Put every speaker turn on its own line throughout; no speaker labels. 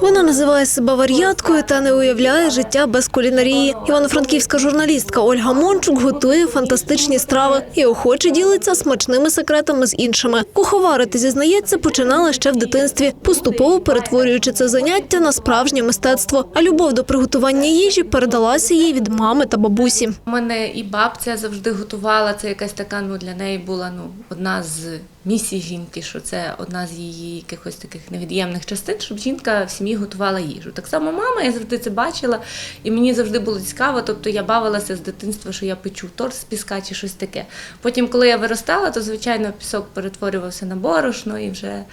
Вона називає себе вар'яткою та не уявляє життя без кулінарії. Івано-франківська журналістка Ольга Мончук готує фантастичні страви і охоче ділиться смачними секретами з іншими. Куховарити, зізнається, починала ще в дитинстві, поступово перетворюючи це заняття на справжнє мистецтво. А любов до приготування їжі передалася їй від мами та бабусі.
У мене і бабця завжди готувала. Це якась така, ну для неї була ну одна з місій жінки, що це одна з її якихось таких невід'ємних частин, щоб жінка в сім'ї готувала їжу. Так само мама, я завжди це бачила, і мені завжди було цікаво. Тобто я бавилася з дитинства, що я печу торт з піска чи щось таке. Потім, коли я виростала, то звичайно пісок перетворювався на борошно і вже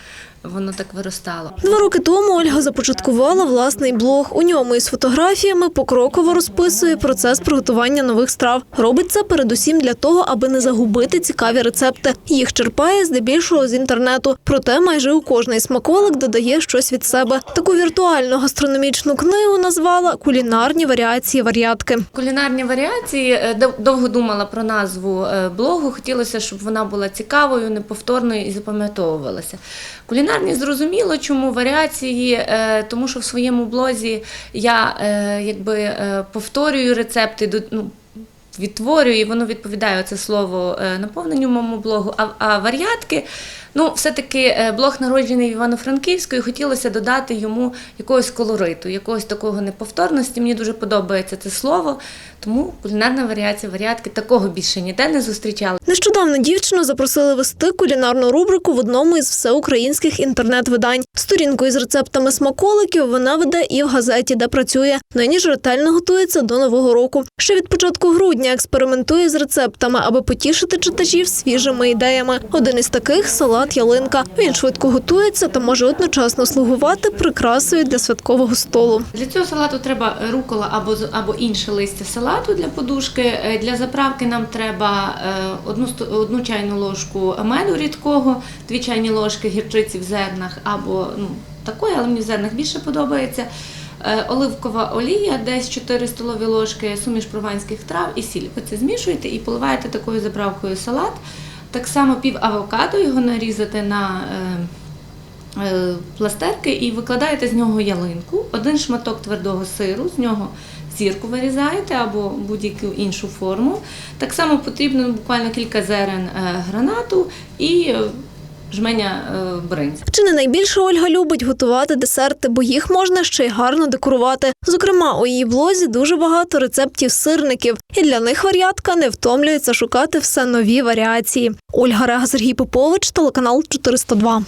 воно так виростало.
Два роки тому Ольга започаткувала власний блог. У ньому із фотографіями покроково розписує процес приготування нових страв. Робить це передусім для того, аби не загубити цікаві рецепти. Їх черпає здебільшого з інтернету. Проте майже у кожний смаколик додає щось від себе. Таку віртуальну гастрономічну книгу назвала кулінарні варіації вар'ятки.
Кулінарні варіації е, довго думала про назву е, блогу. Хотілося, щоб вона була цікавою, неповторною і запам'ятовувалася. Кулінарні зрозуміло, чому варіації, е, тому що в своєму блозі я е, якби е, повторюю рецепти. Ну, Відтворюю, і воно відповідає це слово наповненню моєму блогу. А, а варіатки, ну, все-таки е, блог народжений в Івано-Франківську, і хотілося додати йому якогось колориту, якогось такого неповторності. Мені дуже подобається це слово. Тому кулінарна варіація, варіатки такого більше ніде не зустрічала.
Нещодавно дівчину запросили вести кулінарну рубрику в одному із всеукраїнських інтернет-видань. Сторінку із рецептами смаколиків вона веде і в газеті, де працює. Нині ж ретельно готується до нового року. Ще від початку грудня експериментує з рецептами, аби потішити читачів свіжими ідеями. Один із таких салат ялинка. Він швидко готується та може одночасно слугувати прикрасою для святкового столу.
Для цього салату треба рукола або або інше листя салату для подушки. Е, Для заправки нам треба е, одну одну чайну ложку меду рідкого, дві чайні ложки гірчиці в зернах або ну такої, але мені в зернах більше подобається. Е, Оливкова олія, десь 4 столові ложки, суміш прованських трав і сіль. Ви це змішуєте і поливаєте такою заправкою салат. Так само пів авокадо, його нарізати на е, е, пластерки і викладаєте з нього ялинку, один шматок твердого сиру, з нього зірку вирізаєте або будь-яку іншу форму. Так само потрібно буквально кілька зерен е, гранату і жменя е, бринзі.
Чи не найбільше Ольга любить готувати десерти, бо їх можна ще й гарно декорувати. Зокрема, у її блозі дуже багато рецептів сирників, і для них вар'ятка не втомлюється шукати все нові варіації. Ольга Рега, Сергій Попович, телеканал 402.